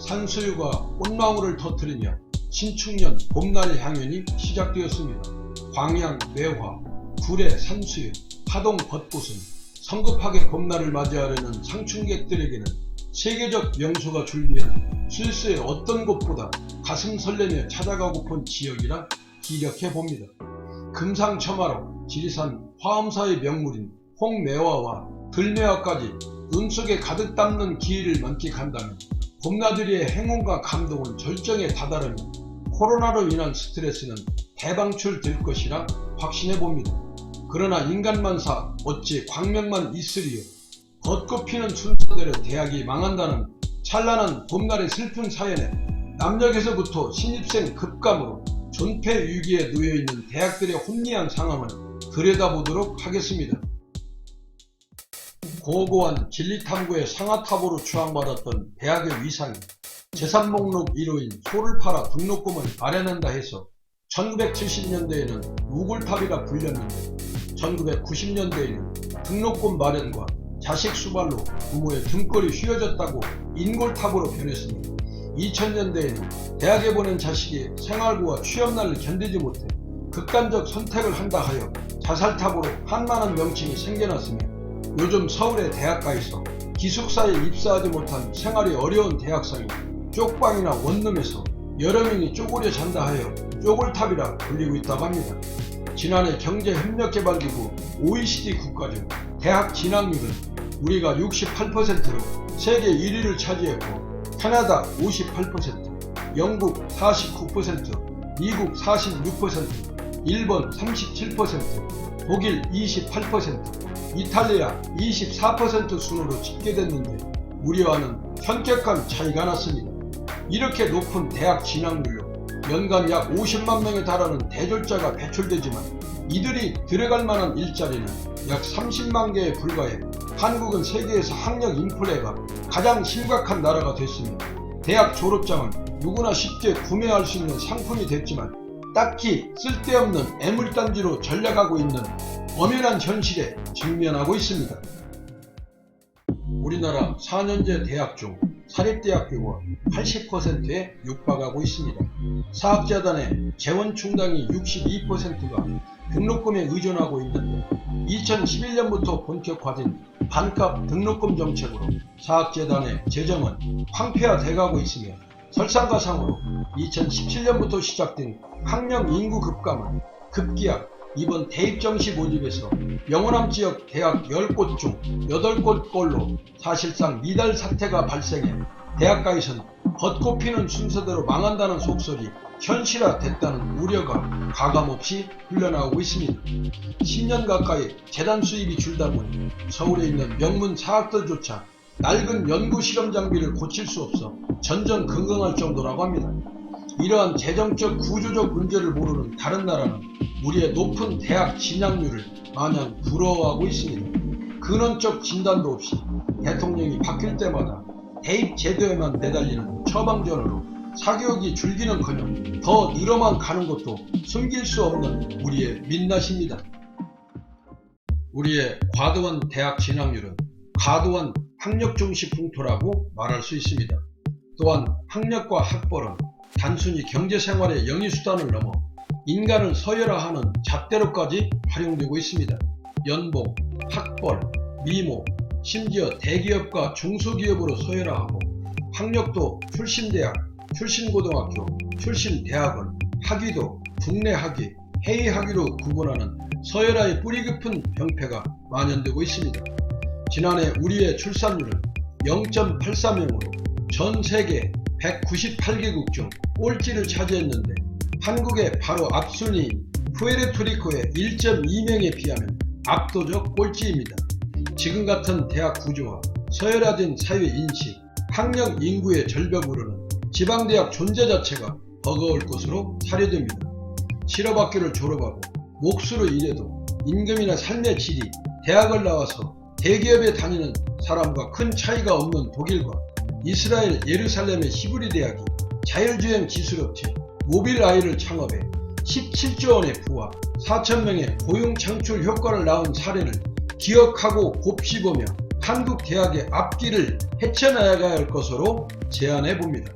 산수유가 꽃망울을 터뜨리며 신축년 봄날의 향연이 시작되었습니다. 광양 매화, 구례 산수유, 하동 벚꽃은 성급하게 봄날을 맞이하려는 상춘객들에게는 세계적 명소가 준비한 실수의 어떤 곳보다 가슴 설레며 찾아가고픈 지역이라 기력해 봅니다. 금상첨화로 지리산 화엄사의 명물인 홍매화와 들매화까지 음속에 가득 담는 기회를 만끽한다면 봄나들이의 행운과 감동은 절정에 다다르며 코로나로 인한 스트레스는 대방출 될 것이라 확신해 봅니다. 그러나 인간만사 어찌 광명만 있으리요. 벚꽃 피는 순서대로 대학이 망한다는 찬란한 봄날의 슬픈 사연에 남역에서부터 신입생 급감으로 존폐 위기에 놓여있는 대학들의 혼미한 상황을 들여다보도록 하겠습니다. 고고한 진리탐구의 상하탑으로 추앙받았던 대학의 위상이 재산 목록 1호인 소를 팔아 등록금을 마련한다 해서 1970년대에는 우굴탑이라 불렸는데 1990년대에는 등록금 마련과 자식 수발로 부모의 등골이 휘어졌다고 인골탑으로 변했습니다. 2000년대에는 대학에 보낸 자식이 생활고와 취업난을 견디지 못해 극단적 선택을 한다 하여 자살탑으로 한만한 명칭이 생겨났으며 요즘 서울의 대학가에서 기숙사에 입사하지 못한 생활이 어려운 대학생이 쪽방이나 원룸에서 여러 명이 쪼그려 잔다 하여 쪼글탑이라 불리고 있다고 합니다. 지난해 경제협력개발기구 OECD 국가 중 대학 진학률은 우리가 68%로 세계 1위를 차지했고 캐나다 58%, 영국 49%, 미국 46%, 일본 37%, 독일 28%, 이탈리아 24% 순으로 집계됐는데 우리와는 현격한 차이가 났습니다. 이렇게 높은 대학 진학률로 연간 약 50만 명에 달하는 대졸자가 배출되지만 이들이 들어갈 만한 일자리는 약 30만 개에 불과해 한국은 세계에서 학력 인플레가 가장 심각한 나라가 됐습니다. 대학 졸업장은 누구나 쉽게 구매할 수 있는 상품이 됐지만 딱히 쓸데없는 애물단지로 전락하고 있는 엄연한 현실에 직면하고 있습니다. 우리나라 4년제 대학 중 사립대학교가 80%에 육박하고 있습니다. 사학재단의 재원 충당이 62%가 등록금에 의존하고 있는데 2011년부터 본격화된 반값 등록금 정책으로 사학재단의 재정은 황폐화돼가고 있으며 설상가상으로 2017년부터 시작된 학령 인구 급감은 급기야 이번 대입정시 모집에서 영호남 지역 대학 10곳 중 8곳 꼴로 사실상 미달 사태가 발생해 대학가에서는 벚꽃 피는 순서대로 망한다는 속설이 현실화됐다는 우려가 가감없이 흘러나오고 있습니다. 10년 가까이 재단 수입이 줄다 보니 서울에 있는 명문 사학들조차 낡은 연구 실험 장비를 고칠 수 없어 전전 긍긍할 정도라고 합니다. 이러한 재정적 구조적 문제를 모르는 다른 나라는 우리의 높은 대학 진학률을 마냥 부러워하고 있습니다. 근원적 진단도 없이 대통령이 바뀔 때마다 대입 제도에만 매달리는 처방전으로 사교육이 줄기는커녕 더 늘어만 가는 것도 숨길 수 없는 우리의 민낯입니다. 우리의 과도한 대학 진학률은 과도한 학력 중시 풍토라고 말할 수 있습니다. 또한 학력과 학벌은 단순히 경제생활의 영위수단을 넘어 인간을 서열화하는 잣대로까지 활용되고 있습니다. 연봉, 학벌, 미모, 심지어 대기업과 중소기업으로 서열화하고 학력도 출신대학, 출신고등학교, 출신대학원, 학위도 국내 학위, 해외 학위로 구분하는 서열화의 뿌리 깊은 병폐가 만연되고 있습니다. 지난해 우리의 출산율은 0.83명으로 전 세계 198개국 중 꼴찌를 차지했는데 한국의 바로 앞순위인 푸에르토리코의 1.2명에 비하면 압도적 꼴찌입니다. 지금 같은 대학 구조와 서열화된 사회 인식, 학력 인구의 절벽으로는 지방대학 존재 자체가 버거울 것으로 사료됩니다. 실업학교를 졸업하고 몫으로 일해도 임금이나 삶의 질이 대학을 나와서 대기업에 다니는 사람과 큰 차이가 없는 독일과 이스라엘 예루살렘의 히브리 대학이 자율주행 기술업체 모빌아이를 창업해 17조 원의 부와 4천 명의 고용 창출 효과를 낳은 사례를 기억하고 곱씹으며 한국 대학의 앞길을 헤쳐나가야 할 것으로 제안해 봅니다.